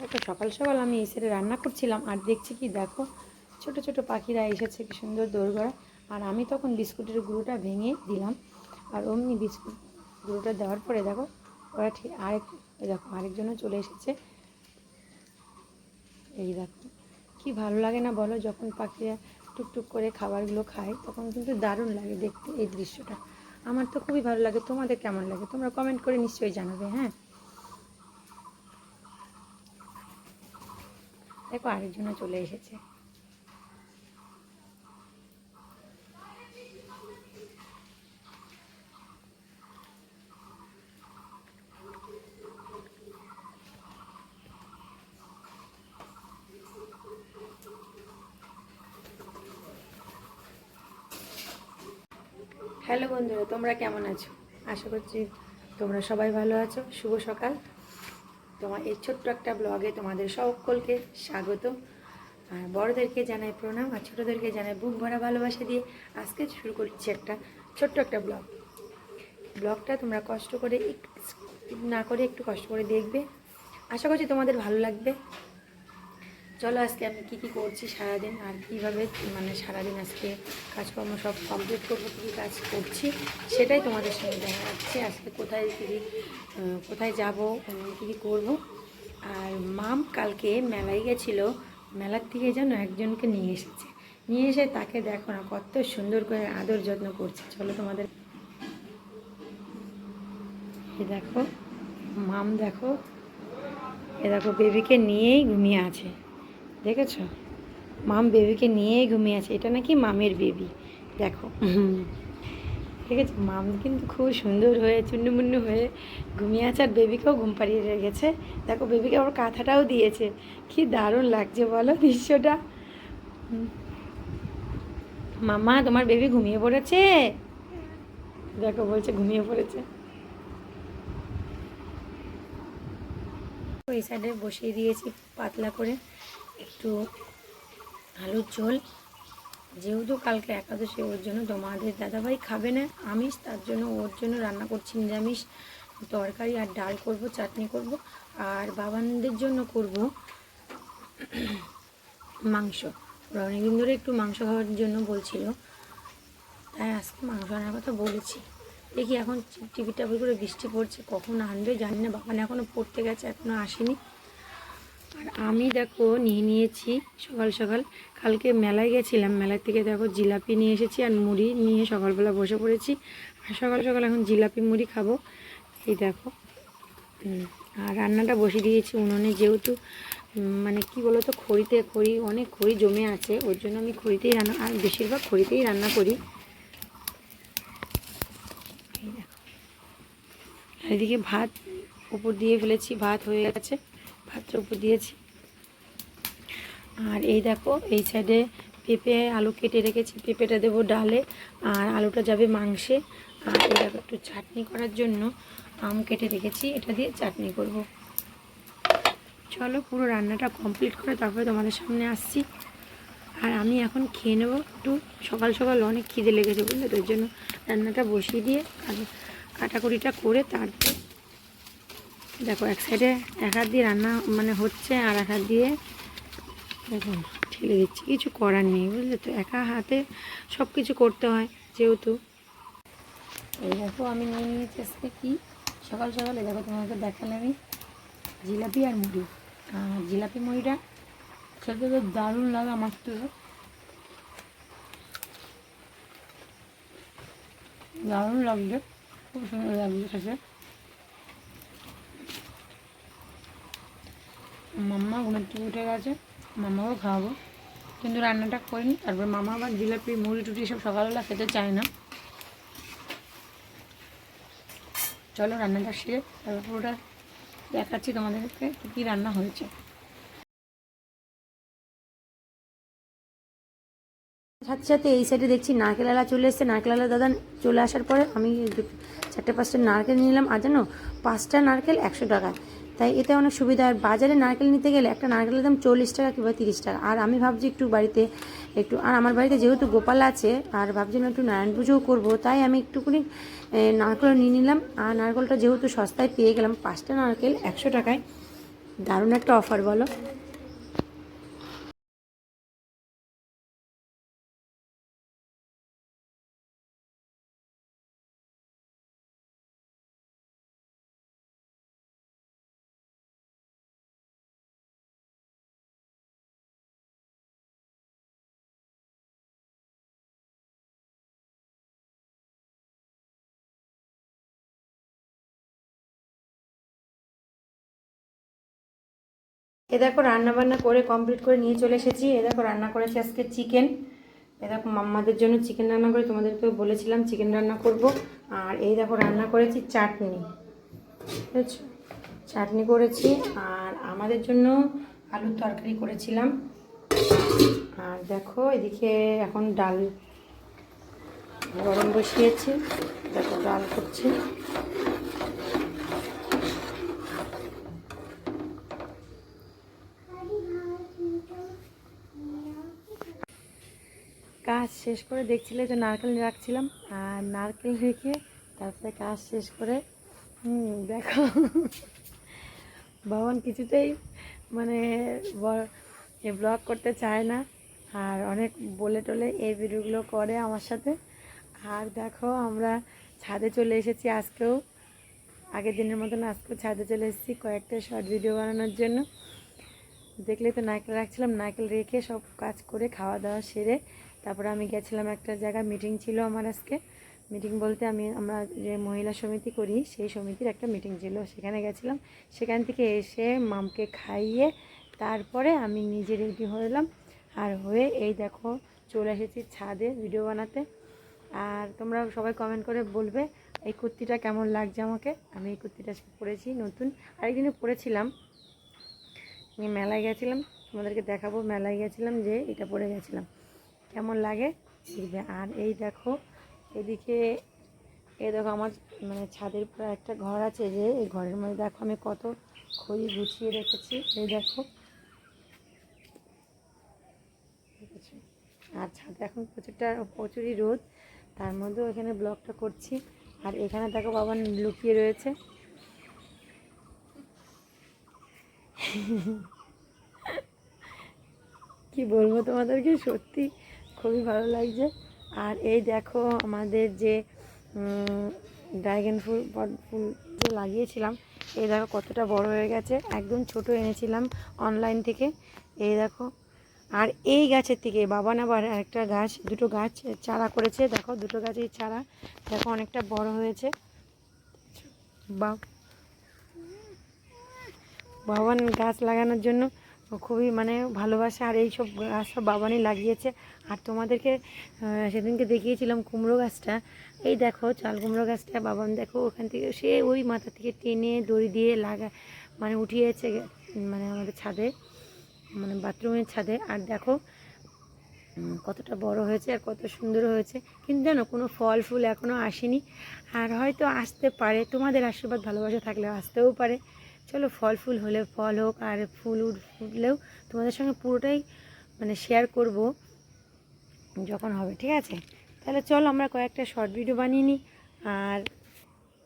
দেখো সকাল সকাল আমি এই সাইডে রান্না করছিলাম, আর দেখছি কি দেখো, ছোট ছোট পাখিরা এসেছে, কি সুন্দর দৌড়গড়া আর আমি তখন বিস্কুটের গুঁড়োটা ভেঙে দিলাম, আর অমনি বিস্কুট গুঁড়োটা দেওয়ার পরে দেখো, ওরা ঠিক আরেক দেখো, আরেকজনও চলে এসেছে। এই দেখো, কি ভালো লাগে না বলো, যখন পাখিরা টুকটুক করে খাবারগুলো খায়, তখন কিন্তু দারুণ লাগে দেখতে এই দৃশ্যটা। আমার তো খুবই ভালো লাগে, তোমাদের কেমন লাগে? তোমরা কমেন্ট করে নিশ্চয়ই জানাবে হ্যাঁ? দেখো, আরেকজনও চলে এসেছে। হ্যালো বন্ধুরা, তোমরা কেমন আছো? আশা করছি তোমরা সবাই ভালো আছো। শুভ সকাল। তোমার এই ছোট্ট একটা ব্লগে তোমাদের সকলকে স্বাগত। আর বড়োদেরকে জানাই প্রণাম, আর ছোটোদেরকে জানাই বুক ভরা ভালোবাসা দিয়ে আজকে শুরু করছি একটা ছোট্ট একটা ব্লগ। ব্লগটা তোমরা কষ্ট করে না করে একটু কষ্ট করে দেখবে। আশা করছি তোমাদের ভালো লাগবে। চলো, আজকে আমি কী কী করছি সারাদিন আর কীভাবে মানে সারাদিন আজকে কাজকর্ম সব কমপ্লিট করব, কী কাজ করছি সেটাই তোমাদের সঙ্গে দেখা যাচ্ছে আজকে কোথায় কী কোথায় যাব কী কী করব। আর মাম কালকে মেলায় গেছিল, মেলার থেকে যেন একজনকে নিয়ে এসেছে। নিয়ে এসে তাকে দেখো না, কত সুন্দর করে আদর যত্ন করছে। চলো তোমাদের, এ দেখো, মাম দেখো, এ দেখো বেবিকে নিয়েই ঘুমিয়ে আছে। দেখেছ? মাম বেবিকে নিয়েই ঘুমিয়ে আছে। এটা নাকি মামের বেবি? দেখো। ঠিক আছে মাম কিন্তু খুব সুন্দর হয়ে চুন্নুমুন্নু হয়ে ঘুমিয়ে আছে আর বেবিকেও ঘুম পাড়িয়ে রেখেছে দেখো, বেবিকে আবার কাঁথাটাও দিয়েছে। কি দারুণ লাগছে বলো দৃশ্যটা। মামা তোমার বেবি ঘুমিয়ে পড়েছে? দেখো, বলছে ঘুমিয়ে পড়েছে। এই সাইডে বসিয়ে দিয়েছি পাতলা করে। একটু আলুর ঝোল যেহেতু কালকে একাদশী, ওর জন্য তোমাদের দাদাভাই খাবে না, আমিষ, তার জন্য ওর জন্য রান্না করছি নিরামিষ। তরকারি আর ডাল করব, চাটনি করব, আর বাবানদের জন্য করব মাংস। ওরা অনেকদিন ধরে একটু মাংস খাওয়ার জন্য বলছিল, তাই আজকে মাংস আনার কথা বলেছি। দেখি এখন টিভি টাবি করে বৃষ্টি পড়ছে, কখন আনবে জানি না, বাবান এখনও পড়তে গেছে এখনও আসেনি। আর আমি দেখো নিয়ে নিয়েছি সকাল সকাল। কালকে মেলায় গেছিলাম, মেলার থেকে দেখো জিলাপি নিয়ে এসেছি আর মুড়ি নিয়ে সকালবেলা বসে পড়েছি। আর সকাল সকাল এখন জিলাপি মুড়ি খাব। এই দেখো। আর রান্নাটা বসিয়ে দিয়েছি উনুনে যেহেতু মানে কি বলতো, খড়িতে খড়ি, অনেক খড়ি জমে আছে, ওর জন্য আমি খড়িতেই রান্না, আর বেশিরভাগ খড়িতেই রান্না করি। এদিকে ভাত উপর দিয়ে ফেলেছি, ভাত হয়ে গেছে। ভাতটা উপর দিয়েছি। আর এই দেখো, এই সাইডে পেঁপে, আলু কেটে রেখেছি। পেঁপেটা দেবো ডালে, আর আলুটা যাবে মাংসে। আর এই দেখো, একটু চাটনি করার জন্য আম কেটে রেখেছি। এটা দিয়ে চাটনি করব। চলো, পুরো রান্নাটা কমপ্লিট করে তারপরে তোমাদের সামনে আসছি। আর আমি এখন খেয়ে নেব একটু। সকাল সকাল অনেক খিদে লেগেছে বুঝলে, তো ওই জন্য রান্নাটা বসিয়ে দিয়ে আর কাটাকুটিটা করে তারপর দেখো, এক সাইডে এক হাত দিয়ে রান্না মানে হচ্ছে আর এক হাত দিয়ে দেখো ঠেলে দিচ্ছি। কিছু করার নেই, বুঝলে তো? একা হাতে সব কিছু করতে হয়, যেহেতু। এই দেখো, আমি নিয়ে নিয়েছি আজকে কি? সকাল সকালে দেখো, তোমাকে দেখালে আমি জিলাপি আর মুড়ি। আর জিলাপি মুড়িটা খেতে তো দারুণ লাগে আমার তো। দারুণ লাগছে খুব সুন্দর লাগছে খেতে। মাম্মা ঘুমের থেকে উঠে গেছে মামাকেও খাওয়াবো কিন্তু রান্নাটা করিনি, তারপর মামা আবার জিলাপি, মুড়ি, টুড়ি সব সকালবেলা খেতে চায় না। চলো রান্নাটা সেরে তারপর পুরোটা দেখাচ্ছি তোমাদেরকে কী রান্না হয়েছে। সাথে সাথে এই সাইডে দেখছি নারকেলালা চলে এসছে। নারকেলালা দাদা চলে আসার পরে আমি চারটে পাঁচটা নারকেল নিলাম। আর জানো, পাঁচটা নারকেল একশো টাকা। তাই এতে অনেক সুবিধা। আর বাজারে নারকেল নিতে গেলে একটা নারকেলের দাম চল্লিশ টাকা কিংবা তিরিশ টাকা। আর আমি ভাবছি একটু বাড়িতে একটু, আর আমার বাড়িতে যেহেতু গোপাল আছে, আর ভাবছিলাম একটু নারায়ণ পুজোও করব, তাই আমি একটুখানি নারকেল নিয়ে নিলাম। আর নারকেলটা যেহেতু সস্তায় পেয়ে গেলাম, পাঁচটা নারকেল একশো টাকায়। দারুণ একটা অফার বলো। এ দেখো রান্না বান্না করে কমপ্লিট করে নিয়ে চলে এসেছি। এ দেখো রান্না করেছি আজকে চিকেন এ দেখো মাম্মাদের জন্য চিকেন রান্না করে তোমাদেরকে বলেছিলাম চিকেন রান্না করব। আর এই দেখো রান্না করেছি চাটনি। বুঝেছ? চাটনি করেছি আর আমাদের জন্য আলুর তরকারি করেছিলাম। আর দেখো এদিকে এখন ডাল গরম বসিয়েছি, দেখো ডাল করছি কাজ শেষ করে দেখছিলে যে নারকেল রাখছিলাম, আর নারকেল রেখে তারপরে কাজ শেষ করে দেখো। ভবন কিছুতেই মানে ব্লগ করতে চায় না, আর অনেক বলে টলে এই ভিডিওগুলো করে আমার সাথে। আর দেখো, আমরা ছাদে চলে এসেছি আজকেও। আগের দিনের মতন আজকেও ছাদে চলে এসেছি কয়েকটা শর্ট ভিডিও বানানোর জন্য। দেখলে তো নারকেল রাখছিলাম, নারকেল রেখে সব কাজ করে, খাওয়া দাওয়া সেরে তারপরে আমি গেছিলাম একটা জায়গায় মিটিং ছিল আমার আজকে। মিটিং বলতে আমি, আমরা যে মহিলা সমিতি করি, সেই সমিতির একটা মিটিং ছিল। সেখানে গেছিলাম। সেখান থেকে এসে মামকে খাইয়ে তারপরে আমি নিজে রেডি হলাম। আর হয়ে এই দেখো, চলে এসেছি ছাদে ভিডিও বানাতে। আর তোমরা সবাই কমেন্ট করে বলবে, এই কুর্তিটা কেমন লাগছে আমাকে? আমি এই কুর্তিটা পরেছি, নতুন। আরেকদিনও পরেছিলাম। মেলায় গেছিলাম। তোমাদেরকে দেখাবো, মেলায় গেছিলাম যে এটা পরে গেছিলাম। কেমন লাগে? দেখবে। আর এই দেখো, এদিকে, এই দেখো আমার মানে ছাদের উপরে একটা ঘর আছে যে, এই ঘরের মধ্যে দেখো আমি কত খড়ি গুছিয়ে রেখেছি। এই দেখো। আর ছাদে এখন প্রচুরটা, প্রচুরই রোদ। তার মধ্যেও এখানে ব্লগটা করছি। আর এখানে দেখো বাবা লুকিয়ে রয়েছে। কি বলব তোমাদেরকে? সত্যি খুবই ভালো লাগছে। আর এই দেখো আমাদের যে ড্রাগন ফুল ফুল যে লাগিয়েছিলাম, এই দেখো কতটা বড় হয়ে গেছে। একদম ছোট এনেছিলাম অনলাইন থেকে। এই দেখো, আর এই গাছের থেকে, বাবা না আবার একটা গাছ, দুটো গাছ চারা করেছে। দেখো, দুটো গাছের চারা, দেখো অনেকটা বড় হয়েছে। বাবান গাছ লাগানোর জন্য খুবই মানে ভালোবাসে আর এই সব গাছ সব বাবানই লাগিয়েছে। আর তোমাদেরকে সেদিনকে দেখিয়েছিলাম কুমড়ো গাছটা। এই দেখো, চাল কুমড়ো গাছটা, বাবান দেখো ওখান থেকে সে ওই মাথা থেকে টেনে দড়ি দিয়ে লাগা মানে উঠিয়েছে মানে আমাদের ছাদে মানে বাথরুমের ছাদে। আর দেখো কতটা বড় হয়েছে আর কত সুন্দর হয়েছে। কিন্তু জানো, কোনো ফল ফুল এখনও আসেনি। আর হয়তো আসতে পারে, তোমাদের আশীর্বাদ ভালোবাসা থাকলে আসতেও পারে। চলো ফল ফুল হলে ফল হোক আর ফুল উঠ- ফুটলেও তোমাদের সঙ্গে পুরোটাই মানে শেয়ার করব যখন হবে ঠিক আছে? তাহলে চলো আমরা কয়েকটা শর্ট ভিডিও বানিয়ে নিই আর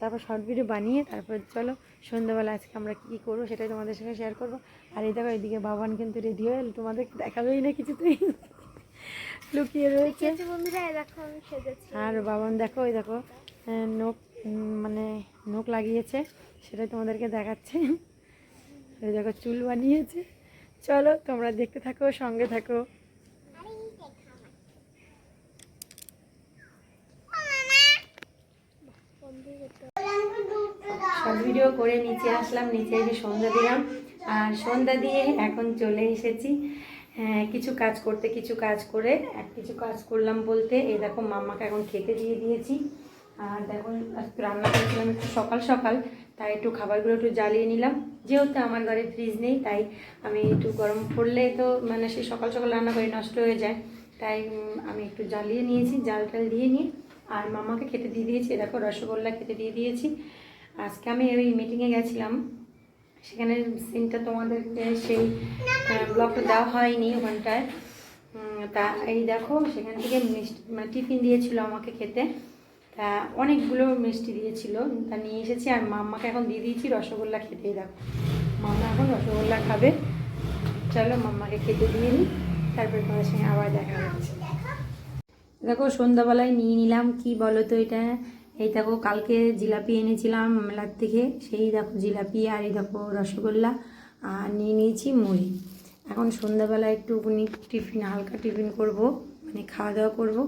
তারপর শর্ট ভিডিও বানিয়ে তারপর চলো সন্ধ্যাবেলা আজকে আমরা কী কী করব সেটাই তোমাদের সঙ্গে শেয়ার করব। আর এই দেখো এদিকে বাবান কিন্তু রেডি হয়ে তোমাদের দেখাবেই না কিছুতেই। লুকিয়ে রয়েছে। আর বাবান দেখো ওই দেখো নখ মানে নখ লাগিয়েছে সেটাই তোমাদেরকে দেখাচ্ছে। দেখো চুল বানিয়েছে। চলো তোমরা দেখতে থাকো সঙ্গে থাকো। সব ভিডিও করে নিচে আসলাম নিচে এসে সন্ধ্যা দিলাম। আর সন্ধ্যা দিয়ে এখন চলে এসেছি। হ্যাঁ, কিছু কাজ করতে কিছু কাজ করে কিছু কাজ করলাম বলতে এই দেখো মাম্মাকে এখন খেতে দিয়ে দিয়েছি। আর দেখো, আজকে রান্না করেছিলাম একটু সকাল সকাল, তাই একটু খাবারগুলো একটু জ্বালিয়ে নিলাম। যেহেতু আমার ঘরে ফ্রিজ নেই, তাই আমি একটু গরম পড়লে তো মানে সেই সকাল সকাল রান্না করে নষ্ট হয়ে যায়। তাই আমি একটু জ্বালিয়ে নিয়েছি, জাল টাল দিয়ে নিয়ে। আর মামাকে খেতে দিয়ে দিয়েছি দেখো রসগোল্লা খেতে দিয়ে দিয়েছি। আজকে আমি ওই মিটিংয়ে গেছিলাম। সেখানে সিনটা তোমাদেরকে সেই ব্লগটা দেওয়া হয়নি ওখানটায়। তা এই দেখো, সেখান থেকে মিষ্টি মানে টিফিন দিয়েছিল আমাকে খেতে। তা অনেকগুলো মিষ্টি দিয়েছিল। তা নিয়ে এসেছি আর মাম্মাকে এখন দিয়ে দিয়েছি রসগোল্লা খেতে। দেখো মাম্মা এখন রসগোল্লা খাবে। চলো মাম্মাকে খেতে দিয়ে নিই তারপরে তোমাদের সঙ্গে আবার দেখা হচ্ছে। দেখো, সন্ধ্যাবেলায় নিয়ে নিলাম, কি বলো তো এটা? এই দেখো, কালকে জিলাপি এনেছিলাম মেলার থেকে, সেই দেখো জিলাপি আর এই দেখো রসগোল্লা আর নিয়ে নিয়েছি মুড়ি। এখন সন্ধ্যাবেলায় একটুখানি টিফিন, হালকা টিফিন করব মানে খাওয়া দাওয়া করব।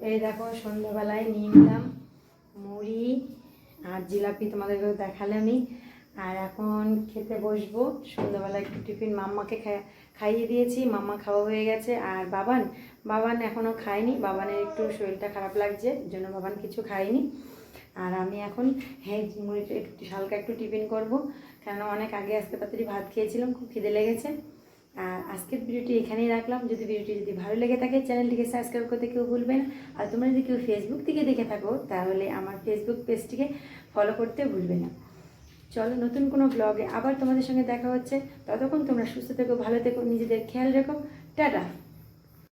এই দেখো, সন্ধ্যাবেলায় নিয়ে নিলাম মুড়ি আর জিলাপি তোমাদেরকে দেখালামই আর এখন খেতে বসবো। সন্ধ্যাবেলা একটু টিফিন মাম্মাকে খাইয়ে দিয়েছি, মাম্মা খাওয়া হয়ে গেছে। আর বাবান বাবান এখনও খায়নি। বাবানের একটু শরীরটা খারাপ লাগছে জন্য বাবান কিছু খায়নি। আর আমি এখন হ্যাঁ একটু হালকা একটু টিফিন করব। কেন অনেক আগে আজকে তাড়াতাড়ি ভাত খেয়েছিলাম, খুব খিদে লেগেছে। আর আজকের ভিডিওটি এখানেই রাখলাম। যদি ভিডিওটি যদি ভালো লেগে থাকে, চ্যানেলটিকে সাবস্ক্রাইব করতে কেউ ভুলবেন আর তোমরা যদি কেউ ফেসবুক থেকে দেখে থাকো, তাহলে আমার ফেসবুক পেজটিকে ফলো করতে ভুলবে না। চলো, নতুন কোনো ব্লগে আবার তোমাদের সঙ্গে দেখা হচ্ছে। ততক্ষণ তোমরা সুস্থ থেকো, ভালো থেকো, নিজেদের খেয়াল রেখো। টাটা!